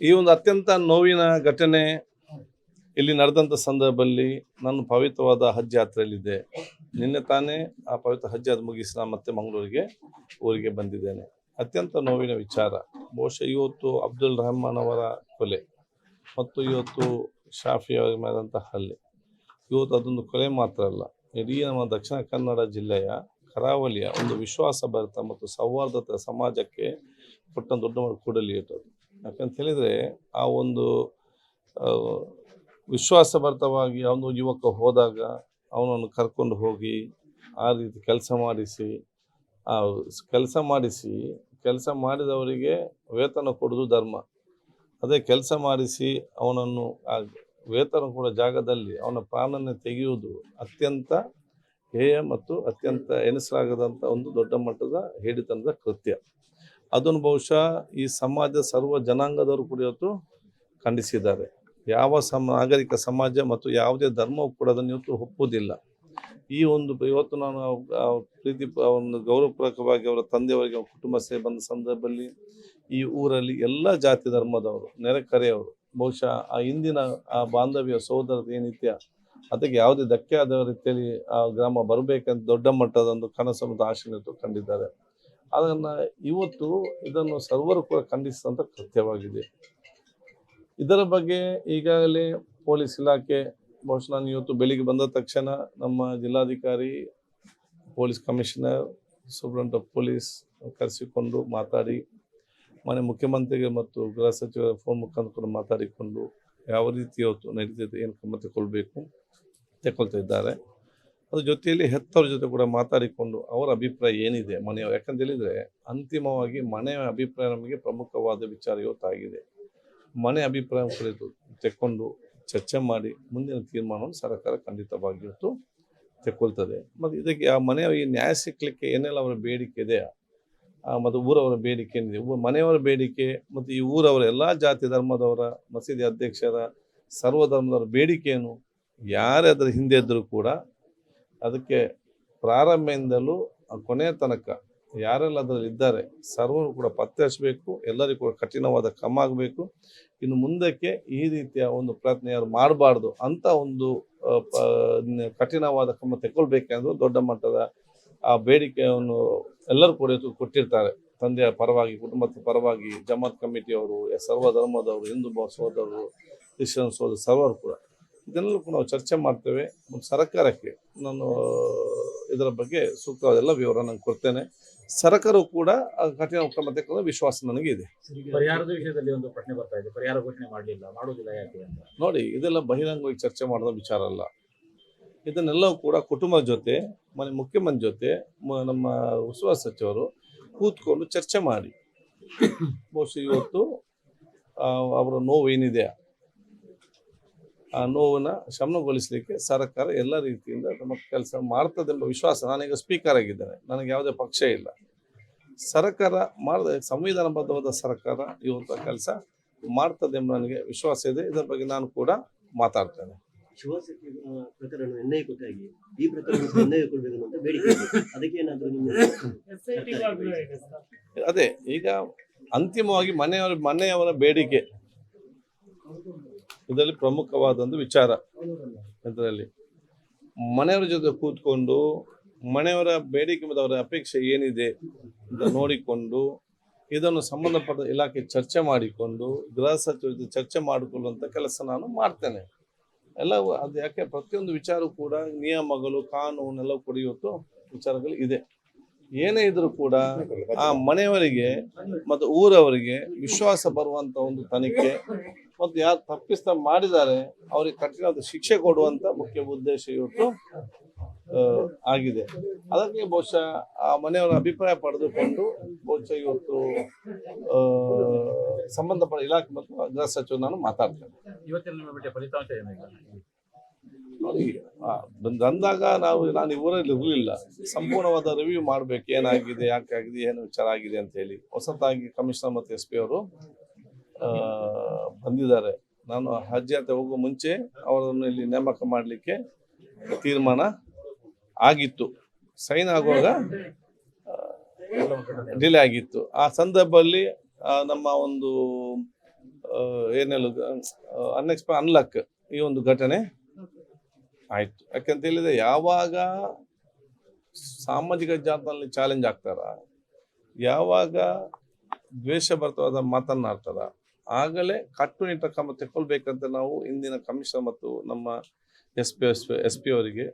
ಈ ಒಂದು ಅತ್ಯಂತ ನೋವಿನ ಘಟನೆ ಇಲ್ಲಿ ನಡೆದಂಥ ಸಂದರ್ಭದಲ್ಲಿ ನಾನು ಪವಿತ್ರವಾದ ಹಜ್ ಯಾತ್ರೆಯಲ್ಲಿದ್ದೆ. ನಿನ್ನೆ ತಾನೇ ಆ ಪವಿತ್ರ ಹಜ್ ಅದು ಮುಗಿಸಿ ನಾನು ಮತ್ತೆ ಮಂಗಳೂರಿಗೆ, ಊರಿಗೆ ಬಂದಿದ್ದೇನೆ. ಅತ್ಯಂತ ನೋವಿನ ವಿಚಾರ. ಬಹುಶಃ ಇವತ್ತು ಅಬ್ದುಲ್ ರಹಮಾನ್ ಅವರ ಕೊಲೆ ಮತ್ತು ಇವತ್ತು ಶಾಫಿ ಅವರ ಹಲ್ಲೆ. ಇವತ್ತು ಅದೊಂದು ಕೊಲೆ ಮಾತ್ರ ಅಲ್ಲ. ಇಡೀ ನಮ್ಮ ದಕ್ಷಿಣ ಕನ್ನಡ ಜಿಲ್ಲೆಯ ಕರಾವಳಿಯ ಒಂದು ವಿಶ್ವಾಸ ಭರಿತ ಮತ್ತು ಸೌಹಾರ್ದತೆ ಸಮಾಜಕ್ಕೆ ಪುಟ್ಟ ದೊಡ್ಡ ಕೂಡಲಿ ಇಟ್ಟದು ಯಾಕಂತ ಹೇಳಿದರೆ ಆ ಒಂದು ವಿಶ್ವಾಸಭರಿತವಾಗಿ ಅವನು ಯುವಕ ಹೋದಾಗ ಅವನನ್ನು ಕರ್ಕೊಂಡು ಹೋಗಿ ಆ ರೀತಿ ಕೆಲಸ ಮಾಡಿಸಿ, ಆ, ಕೆಲಸ ಮಾಡಿಸಿ, ಕೆಲಸ ಮಾಡಿದವರಿಗೆ ವೇತನ ಕೊಡೋದು ಧರ್ಮ. ಅದೇ ಕೆಲಸ ಮಾಡಿಸಿ ಅವನನ್ನು ಆ ವೇತನ ಕೊಡೋ ಜಾಗದಲ್ಲಿ ಅವನ ಪ್ರಾಣನ ತೆಗೆಯುವುದು ಅತ್ಯಂತ ಹೇಯ ಮತ್ತು ಅತ್ಯಂತ ಎನಿಸಲಾಗದಂಥ ಒಂದು ದೊಡ್ಡ ಮಟ್ಟದ ಹೇಡಿತನದ ಕೃತ್ಯ. ಅದನ್ನು ಬಹುಶಃ ಈ ಸಮಾಜ ಸರ್ವ ಜನಾಂಗದವರು ಕೂಡ ಇವತ್ತು ಖಂಡಿಸಿದ್ದಾರೆ. ಯಾವ ಸಮ, ನಾಗರಿಕ ಸಮಾಜ ಮತ್ತು ಯಾವುದೇ ಧರ್ಮವು ಕೂಡ ಅದನ್ನು ಇವತ್ತು ಒಪ್ಪುವುದಿಲ್ಲ. ಈ ಒಂದು ಇವತ್ತು ನಾನು ಪ್ರೀತಿ ಒಂದು ಗೌರವಪೂರ್ವಕವಾಗಿ ಅವರ ತಂದೆಯವರಿಗೆ, ಅವ್ರ ಕುಟುಂಬ ಸೇವೆ ಬಂದ ಸಂದರ್ಭದಲ್ಲಿ ಈ ಊರಲ್ಲಿ ಎಲ್ಲ ಜಾತಿ ಧರ್ಮದವರು, ನೆರೆಕರೆಯವರು, ಬಹುಶಃ ಆ ಹಿಂದಿನ ಆ ಬಾಂಧವ್ಯ ಸೋದರತೆ ಏನಿತ್ಯ, ಅದಕ್ಕೆ ಯಾವುದೇ ಧಕ್ಕೆ ಆದ ರೀತಿಯಲ್ಲಿ ಆ ಗ್ರಾಮ ಬರಬೇಕಂತ ದೊಡ್ಡ ಮಟ್ಟದ ಒಂದು ಕನಸು ಮತ್ತು ಆಶೆ ಕಂಡಿದ್ದಾರೆ ಅದನ್ನು ಇವತ್ತು ಇದನ್ನು ಸರ್ವರು ಕೂಡ ಖಂಡಿಸಿದಂಥ ಕೃತ್ಯವಾಗಿದೆ. ಇದರ ಬಗ್ಗೆ ಈಗಾಗಲೇ ಪೊಲೀಸ್ ಇಲಾಖೆ, ಬಹುಶಃ ನಾನು ಇವತ್ತು ಬೆಳಿಗ್ಗೆ ಬಂದ ತಕ್ಷಣ ನಮ್ಮ ಜಿಲ್ಲಾಧಿಕಾರಿ, police commissioner, superintendent of police ಕರೆಸಿಕೊಂಡು ಮಾತಾಡಿ, ಮನೆ ಮುಖ್ಯಮಂತ್ರಿಗೆ ಮತ್ತು ಗೃಹ ಸಚಿವರ ಫೋನ್ ಮುಖಾಂತರ ಕೂಡ ಮಾತಾಡಿಕೊಂಡು ಯಾವ ರೀತಿ ಇವತ್ತು ನಡೀತಿದೆ ಏನು ಕ್ರಮ ತಗೊಳ್ಬೇಕು ತಗೊಳ್ತಾ ಇದ್ದಾರೆ. ಅದ್ರ ಜೊತೆಯಲ್ಲಿ ಹೆತ್ತವ್ರ ಜೊತೆ ಕೂಡ ಮಾತಾಡಿಕೊಂಡು ಅವರ ಅಭಿಪ್ರಾಯ ಏನಿದೆ? ಮನೆಯ ಯಾಕಂತ ಹೇಳಿದ್ರೆ ಅಂತಿಮವಾಗಿ ಮನೆಯ ಅಭಿಪ್ರಾಯ ನಮಗೆ ಪ್ರಮುಖವಾದ ವಿಚಾರ ಇವತ್ತಾಗಿದೆ. ಮನೆ ಅಭಿಪ್ರಾಯ ಕುರಿತು ತೆಕ್ಕೊಂಡು ಚರ್ಚೆ ಮಾಡಿ ಮುಂದಿನ ತೀರ್ಮಾನವನ್ನು ಸರ್ಕಾರ ಖಂಡಿತವಾಗಿ ಇವತ್ತು ತೆಕ್ಕೊಳ್ತದೆ. ಮತ್ತು ಇದಕ್ಕೆ ಆ ಮನೆಯ ಈ ನ್ಯಾಯ ಸಿಕ್ಕಲಿಕ್ಕೆ ಏನೆಲ್ಲ ಅವರ ಬೇಡಿಕೆ ಇದೆ? ಮತ್ತು ಊರವರ ಬೇಡಿಕೆ ಏನಿದೆ? ಮನೆಯವರ ಬೇಡಿಕೆ ಮತ್ತು ಈ ಊರವರ ಎಲ್ಲ ಜಾತಿ ಧರ್ಮದವರ, ಮಸೀದಿ ಅಧ್ಯಕ್ಷರ ಸರ್ವ ಧರ್ಮದವರ ಬೇಡಿಕೆಯನ್ನು ಯಾರೇ ಅದರ ಹಿಂದೆ ಇದ್ದರೂ ಕೂಡ ಅದಕ್ಕೆ ಪ್ರಾರಂಭದಿಂದಲೂ ಕೊನೆಯ ತನಕ ಯಾರೆಲ್ಲ ಅದರಲ್ಲಿ ಇದ್ದಾರೆ, ಸರ್ವರು ಕೂಡ ಪತ್ತೆ ಹಚ್ಚಬೇಕು ಎಲ್ಲರಿಗೂ ಕೂಡ ಕಠಿಣವಾದ ಕ್ರಮ ಆಗಬೇಕು. ಇನ್ನು ಮುಂದಕ್ಕೆ ಈ ರೀತಿಯ ಒಂದು ಪ್ರಯತ್ನ ಯಾರು ಮಾಡಬಾರ್ದು ಅಂತ ಒಂದು ಕಠಿಣವಾದ ಕ್ರಮ ತಗೊಳ್ಬೇಕೆಂದು ದೊಡ್ಡ ಮಟ್ಟದ ಆ ಬೇಡಿಕೆಯನ್ನು ಎಲ್ಲರೂ ಕೂಡ ಕೊಟ್ಟಿರ್ತಾರೆ. ತಂದೆಯ ಪರವಾಗಿ, ಕುಟುಂಬದ ಪರವಾಗಿ, ಜಮಾತ್ ಕಮಿಟಿಯವರು ಸರ್ವ ಧರ್ಮದವರು ಹಿಂದೂ ಸೋದರರು ಕ್ರಿಶ್ಚಿಯನ್ ಸೋದರ ಸರ್ವರು ಕೂಡ. ಇದನ್ನೆಲ್ಲ ಕೂಡ ನಾವು ಚರ್ಚೆ ಮಾಡ್ತೇವೆ. ಸರ್ಕಾರಕ್ಕೆ ನಾನು ಇದರ ಬಗ್ಗೆ ಸೂಕ್ತವಾದೆಲ್ಲ ವಿವರ ನಾನು ಕೊಡ್ತೇನೆ. ಸರ್ಕಾರವು ಕೂಡ ಕಠಿಣ ಕ್ರಮ ತೆಗೆದ ವಿಶ್ವಾಸ ನನಗೆ ಇದೆ ಪರಿಹಾರದ ವಿಷಯದಲ್ಲಿ ಒಂದು ಪ್ರಶ್ನೆ ಬರ್ತಾ ಇದೆ. ಪರಿಹಾರ ಘೋಷಣೆ ಮಾಡಲಿಲ್ಲ. ಮಾಡುವುದಿಲ್ಲ ಯಾಕೆ ಅಂತ? ನೋಡಿ ಇದೆಲ್ಲ ಬಹಿರಂಗವಾಗಿ ಚರ್ಚೆ ಮಾಡೋದ ವಿಚಾರ ಅಲ್ಲ. ಇದನ್ನೆಲ್ಲವೂ ಕೂಡ ಕುಟುಂಬದ ಜೊತೆ ಮನೆ ಮುಖ್ಯಮಂತ್ರಿ ಜೊತೆ ನಮ್ಮ ಉಸ್ತುವಾರಿ ಸಚಿವರು ಕೂತ್ಕೊಂಡು ಚರ್ಚೆ ಮಾಡಿ. ಬಹುಶಃ ಇವತ್ತು ಅವರ ನೋವು ಏನಿದೆ? ಆ ನೋವನ್ನ ಶಮನಗೊಳಿಸಲಿಕ್ಕೆ ಸರ್ಕಾರ ಎಲ್ಲ ರೀತಿಯಿಂದ ನಮ್ಮ ಕೆಲಸ ಮಾಡ್ತದೆ ಎಂಬ ವಿಶ್ವಾಸ ನಾನೀಗ ಸ್ಪೀಕರ್ ಆಗಿದ್ದೇನೆ. ನನಗೆ ಯಾವುದೇ ಪಕ್ಷ ಇಲ್ಲ. ಸರ್ಕಾರ ಮಾಡಿದ ಸಂವಿಧಾನಬದ್ಧವಾದ ಸರ್ಕಾರ ಇವತ್ತು ಕೆಲಸ ಮಾಡ್ತದೆ ಎಂಬ ನನಗೆ ವಿಶ್ವಾಸ ಇದೆ. ಇದರ ಬಗ್ಗೆ ನಾನು ಕೂಡ ಮಾತಾಡ್ತೇನೆ. ಶಿವಶಕ್ತಿ ಪ್ರಕರಣ ಎನ್ಐ ಕೊಟ್ಟಾಗಿ ಈ ಪ್ರಕರಣ ಎನ್ಐ ಕೊಡ್ಬೇಕು ಅಂತ ಬೇಡಿಕೆ ಇದೆ. ಅದಕ್ಕೆ ಏನಾದ್ರು ಅದೇ ಈಗ ಅಂತಿಮವಾಗಿ ಮನೆಯವರ ಮನೆಯವರ ಬೇಡಿಕೆ ಇದರಲ್ಲಿ ಪ್ರಮುಖವಾದ ಒಂದು ವಿಚಾರ. ಇದರಲ್ಲಿ ಮನೆಯವರ ಜೊತೆ ಕೂತ್ಕೊಂಡು ಮನೆಯವರ ಬೇಡಿಕೆ ಮತ್ತು ಅವರ ಅಪೇಕ್ಷೆ ಏನಿದೆ ಅಂತ ನೋಡಿಕೊಂಡು ಇದನ್ನು ಸಂಬಂಧಪಟ್ಟ ಇಲಾಖೆ ಚರ್ಚೆ ಮಾಡಿಕೊಂಡು ಗೃಹ ಸಚಿವರ ಜೊತೆ ಚರ್ಚೆ ಮಾಡಿಕೊಳ್ಳುವಂಥ ಕೆಲಸ ನಾನು ಮಾಡ್ತೇನೆ. ಎಲ್ಲ ಅದು ಯಾಕೆ ಪ್ರತಿಯೊಂದು ವಿಚಾರ ಕೂಡ ನಿಯಮಗಳು ಕಾನೂನೆಲ್ಲ ಕೂಡ ಇವತ್ತು ವಿಚಾರಗಳು ಇದೆ. ಏನೇ ಇದ್ರೂ ಕೂಡ ಆ ಮನೆಯವರಿಗೆ ಮತ್ತು ಊರವರಿಗೆ ವಿಶ್ವಾಸ ಬರುವಂಥ ಒಂದು ತನಿಖೆ ಮತ್ತು ಯಾರು ತಪ್ಪಿಸ್ತ ಮಾಡಿದ್ದಾರೆ ಅವರಿಗೆ ಕಠಿಣವಾದ ಶಿಕ್ಷೆ ಕೊಡುವಂತ ಮುಖ್ಯ ಉದ್ದೇಶ ಇವತ್ತು ಆಗಿದೆ. ಅದಕ್ಕೆ ಬಹುಶಃ ಆ ಮನೆಯವರ ಅಭಿಪ್ರಾಯ ಪಡೆದುಕೊಂಡು ಬಹುಶಃ ಇವತ್ತು ಸಂಬಂಧಪಟ್ಟ ಇಲಾಖೆ ಮತ್ತು ಗೃಹ ಸಚಿವ ನಾನು ಮಾತಾಡ್ತೇನೆ. ಬಂದಾಗ ನಾವು ನಾನು ಊರಲ್ಲಿ ಇರಲಿಲ್ಲ. ಸಂಪೂರ್ಣವಾದ ರಿವ್ಯೂ ಮಾಡ್ಬೇಕು ಏನಾಗಿದೆ ಯಾಕೆ ಆಗಿದೆ ಏನು ವಿಚಾರ ಆಗಿದೆ ಅಂತ ಹೇಳಿ. ಹೊಸತಾಗಿ ಕಮಿಷನರ್ ಮತ್ತು ಎಸ್ ಪಿ ಅವರು ಬಂದಿದ್ದಾರೆ. ನಾನು ಹಜ್ ಯಾತ್ರೆ ಹೋಗುವ ಮುಂಚೆ ಅವರನ್ನು ಇಲ್ಲಿ ನೇಮಕ ಮಾಡಲಿಕ್ಕೆ ತೀರ್ಮಾನ ಆಗಿತ್ತು. ಸೈನ್ ಆಗುವಾಗ ಡಿಲೇ ಆಗಿತ್ತು. ಆ ಸಂದರ್ಭದಲ್ಲಿ ನಮ್ಮ ಒಂದು ಏನೆಲ್ಲ ಅನ್ಎಕ್ಸ್ಪೆ ಅನ್ಲಕ್ ಈ ಒಂದು ಘಟನೆ ಆಯಿತು. ಯಾಕೆಂತ ಹೇಳಿದ್ರೆ ಯಾವಾಗ ಸಾಮಾಜಿಕ ಜಾಲತಾಣದಲ್ಲಿ ಚಾಲೆಂಜ್ ಆಗ್ತಾರ? ಯಾವಾಗ ದ್ವೇಷ ಬರ್ತವಾದ ಮಾತನ್ನಾಡ್ತಾರ? ಆಗಲೇ ಕಟ್ಟುನಿಟ್ಟ ಕ್ರಮ ತಗೊಳ್ಬೇಕಂತ ನಾವು ಇಂದಿನ ಕಮಿಷನರ್ ಮತ್ತು ನಮ್ಮ S P S S P ಅವರಿಗೆ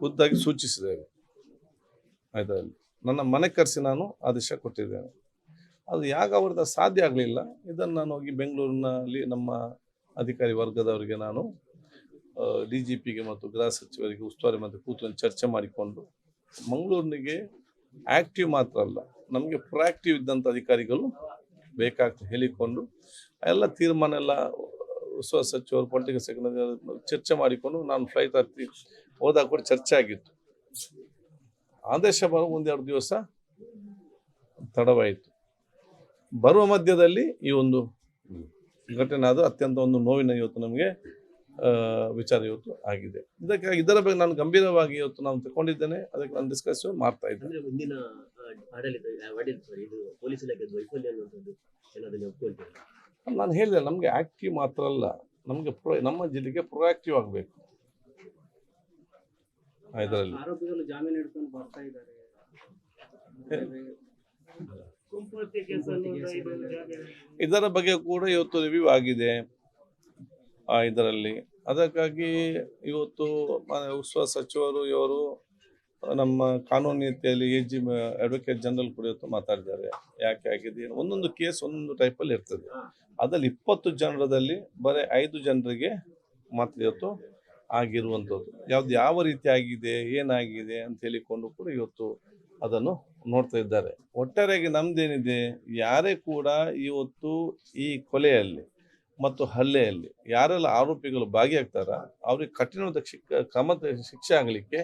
ಖುದ್ದಾಗಿ ಸೂಚಿಸಿದ್ದೇವೆ. ಆಯ್ತಾ? ನನ್ನ ಮನೆ ಕರೆಸಿ ನಾನು ಆದೇಶ ಕೊಟ್ಟಿದ್ದೇನೆ. ಅದು ಯಾಕೆ ಅವ್ರದ್ದು ಸಾಧ್ಯ ಆಗಲಿಲ್ಲ? ಇದನ್ನು ನಾನು ಹೋಗಿ ಬೆಂಗಳೂರಿನಲ್ಲಿ ನಮ್ಮ ಅಧಿಕಾರಿ ವರ್ಗದವರಿಗೆ ನಾನು ಡಿ ಜಿ ಪಿಗೆ ಮತ್ತು ಗೃಹ ಸಚಿವರಿಗೆ ಉಸ್ತುವಾರಿ ಮತ್ತು ಕೂತು ಚರ್ಚೆ ಮಾಡಿಕೊಂಡು, ಮಂಗಳೂರಿನಿಗೆ ಆಕ್ಟಿವ್ ಮಾತ್ರ ಅಲ್ಲ, ನಮಗೆ ಪ್ರೊಆಕ್ಟಿವ್ ಇದ್ದಂಥ ಅಧಿಕಾರಿಗಳು ಬೇಕಾಗ್ತದೆ ಹೇಳಿಕೊಂಡು ಎಲ್ಲ ತೀರ್ಮಾನ ಎಲ್ಲ ಉಸ್ತುವಾರಿ ಸಚಿವರು ಪೊಲಿಟಿಕಲ್ ಸೆಕ್ರೆಟರಿ ಚರ್ಚೆ ಮಾಡಿಕೊಂಡು ನಾನು ಫ್ಲೈಟ್ ಹತ್ತಿ ಹೋದಾಗ ಕೂಡ ಚರ್ಚೆ ಆಗಿತ್ತು. ಆದೇಶ ಬರೋ ಒಂದೆರಡು ದಿವಸ ತಡವಾಯಿತು. ಬರುವ ಮಧ್ಯದಲ್ಲಿ ಈ ಒಂದು ಘಟನೆ ಅದು ಅತ್ಯಂತ ಒಂದು ನೋವಿನ ಇವತ್ತು ನಮಗೆ ವಿಚಾರ ಇವತ್ತು ಆಗಿದೆ. ಇದಕ್ಕೆ ಇದರ ಬಗ್ಗೆ ನಾನು ಗಂಭೀರವಾಗಿ ಇವತ್ತು ನಾನು ತಗೊಂಡಿದ್ದೇನೆ. ಅದಕ್ಕೆ ನಾನು ಡಿಸ್ಕಸ್ ಮಾಡ್ತಾ ಇದ್ದೇನೆ. ಆಡಳಿತ ಆಡಳಿತ ಇದು ಪೊಲೀಸ್ ಇಲಾಖೆ ವೈಫಲ್ಯ ಅನ್ನುವಂಥದ್ದು ಏನಾದ್ರು ನೀವು ಒಪ್ಕೊಳ್ತೀರಾ ನಾನು ಹೇಳಿದೆ ನಮಗೆ ಆಕ್ಟಿವ್ ಮಾತ್ರ ಅಲ್ಲ ನಮಗೆ ಪ್ರೊ ನಮ್ಮ ಜಿಲ್ಲೆಗೆ ಪ್ರೊಆಕ್ಟಿವ್ ಆಗಬೇಕು. ಇದರಲ್ಲಿ. ಆರೋಪಿಗಳು ಜಾಮೀನು ಹಿಡ್ಕೊಂಡು ಬರ್ತಾ ಇದ್ದಾರೆ. ಇದರ ಬಗ್ಗೆ ಕೂಡ ಇವತ್ತು ರಿವ್ಯೂ ಆಗಿದೆ. ಆ, ಇದರಲ್ಲಿ. ಅದಕ್ಕಾಗಿ ಇವತ್ತು ಉತ್ಸವ ಸಚಿವರು ಇವರು ನಮ್ಮ ಕಾನೂನು ನೀತಿಯಲ್ಲಿ ಎ ಜಿ ಅಡ್ವೊಕೇಟ್ ಜನರಲ್ ಕೂಡ ಇವತ್ತು ಮಾತಾಡಿದ್ದಾರೆ. ಯಾಕೆ ಆಗಿದೆ? ಒಂದೊಂದು ಕೇಸ್ ಒಂದೊಂದು ಟೈಪಲ್ಲಿ ಇರ್ತದೆ. ಅದರಲ್ಲಿ ಇಪ್ಪತ್ತು ಜನರದಲ್ಲಿ ಬರೀ ಐದು ಜನರಿಗೆ ಮಾತ್ರ ಇವತ್ತು ಆಗಿರುವಂಥದ್ದು. ಯಾವ್ದು ಯಾವ ರೀತಿ ಆಗಿದೆ, ಏನಾಗಿದೆ ಅಂತ ಹೇಳಿಕೊಂಡು ಕೂಡ ಇವತ್ತು ಅದನ್ನು ನೋಡ್ತಾ ಇದ್ದಾರೆ. ಒಟ್ಟಾರೆಯಾಗಿ ನಮ್ದೇನಿದೆ? ಯಾರೇ ಕೂಡ ಇವತ್ತು ಈ ಕೊಲೆಯಲ್ಲಿ ಮತ್ತು ಹಲ್ಲೆಯಲ್ಲಿ ಯಾರೆಲ್ಲ ಆರೋಪಿಗಳು ಭಾಗಿಯಾಗ್ತಾರ, ಅವ್ರಿಗೆ ಕಠಿಣವಾದ ಶಿಕ್ಷ ಕ್ರಮ ಶಿಕ್ಷೆ ಆಗಲಿಕ್ಕೆ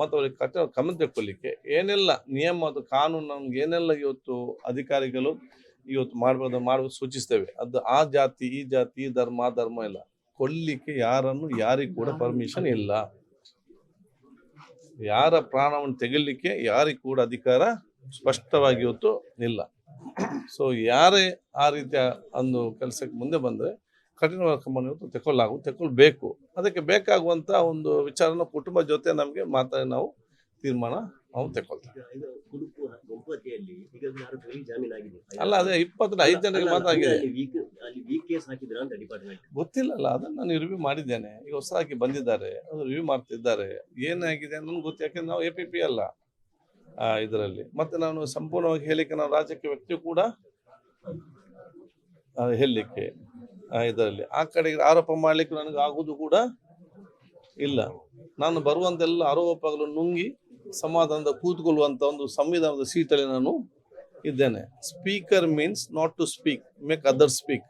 ಮತ್ತು ಅವ್ರಿಗೆ ಕಠಿಣ ಕ್ರಮ ತೆಕ್ಕೊಳ್ಳಿಕ್ಕೆ ಏನೆಲ್ಲ ನಿಯಮ ಮತ್ತು ಕಾನೂನು ಏನೆಲ್ಲ ಇವತ್ತು ಅಧಿಕಾರಿಗಳು ಇವತ್ತು ಮಾಡ್ಬೋದು ಮಾಡುವ ಸೂಚಿಸ್ತೇವೆ. ಅದು ಆ ಜಾತಿ, ಈ ಜಾತಿ, ಈ ಧರ್ಮ, ಆ ಧರ್ಮ ಇಲ್ಲ ಕೊಲ್ಲಿಕ್ಕೆ ಯಾರನ್ನು ಯಾರಿಗೂ ಕೂಡ ಪರ್ಮಿಷನ್ ಇಲ್ಲ. ಯಾರ ಪ್ರಾಣವನ್ನು ತೆಗಿಲಿಕ್ಕೆ ಯಾರಿಗೂ ಕೂಡ ಅಧಿಕಾರ ಸ್ಪಷ್ಟವಾಗಿ ಇವತ್ತು ಇಲ್ಲ. ಸೊ ಯಾರೇ ಆ ರೀತಿಯ ಒಂದು ಕೆಲಸಕ್ಕೆ ಮುಂದೆ ಬಂದರೆ ಕಠಿಣವಾದ ಕ್ರಮವನ್ನು ತೆಕ್ಕೊಳ್ಳಾಗು ತೆಕ್ಕೊಳ್ಬೇಕು. ಅದಕ್ಕೆ ಬೇಕಾಗುವಂಥ ಒಂದು ವಿಚಾರನ ಕುಟುಂಬ ಜೊತೆ ನಮಗೆ ಮಾತಾಡಿ ನಾವು ತೀರ್ಮಾನ ನಾವು ಆಗಿದೆ. ಅಲ್ಲ ಅದೇ ಇಪ್ಪತ್ತ ಐದು ಜನರಿಗೆ ಡಿಪಾರ್ಟ್ಮೆಂಟ್ ಗೊತ್ತಿಲ್ಲಲ್ಲ ಅದನ್ನ ನಾನು ರಿವ್ಯೂ ಮಾಡಿದ್ದೇನೆ. ಈಗ ಹೊಸದಾಗಿ ಬಂದಿದ್ದಾರೆ ಅದು ರಿವ್ಯೂ ಮಾಡ್ತಿದ್ದಾರೆ. ಏನಾಗಿದೆ ನನಗೆ ಗೊತ್ತು ಯಾಕಂದ್ರೆ ನಾವು ಎ ಪಿ ಪಿ ಅಲ್ಲ. ಇದರಲ್ಲಿ. ಮತ್ತೆ ನಾನು ಸಂಪೂರ್ಣವಾಗಿ ಹೇಳಲಿಕ್ಕೆ ನಾನು ರಾಜಕೀಯ ವ್ಯಕ್ತಿ ಕೂಡ ಹೇಳಲಿಕ್ಕೆ ಇದರಲ್ಲಿ. ಆ ಕಡೆಗೆ ಆರೋಪ ಮಾಡಲಿಕ್ಕೆ ನನಗೆ ಆಗುವುದು ಕೂಡ ಇಲ್ಲ. ನಾನು ಬರುವಂತೆಲ್ಲ ಆರೋಪಗಳು ನುಂಗಿ ಸಮಾಧಾನದ ಕೂತ್ಕೊಳ್ಳುವಂಥ ಒಂದು ಸಂವಿಧಾನದ ಸೀಟಲ್ಲಿ ನಾನು ಇದ್ದೇನೆ. Speaker means not to speak make other speak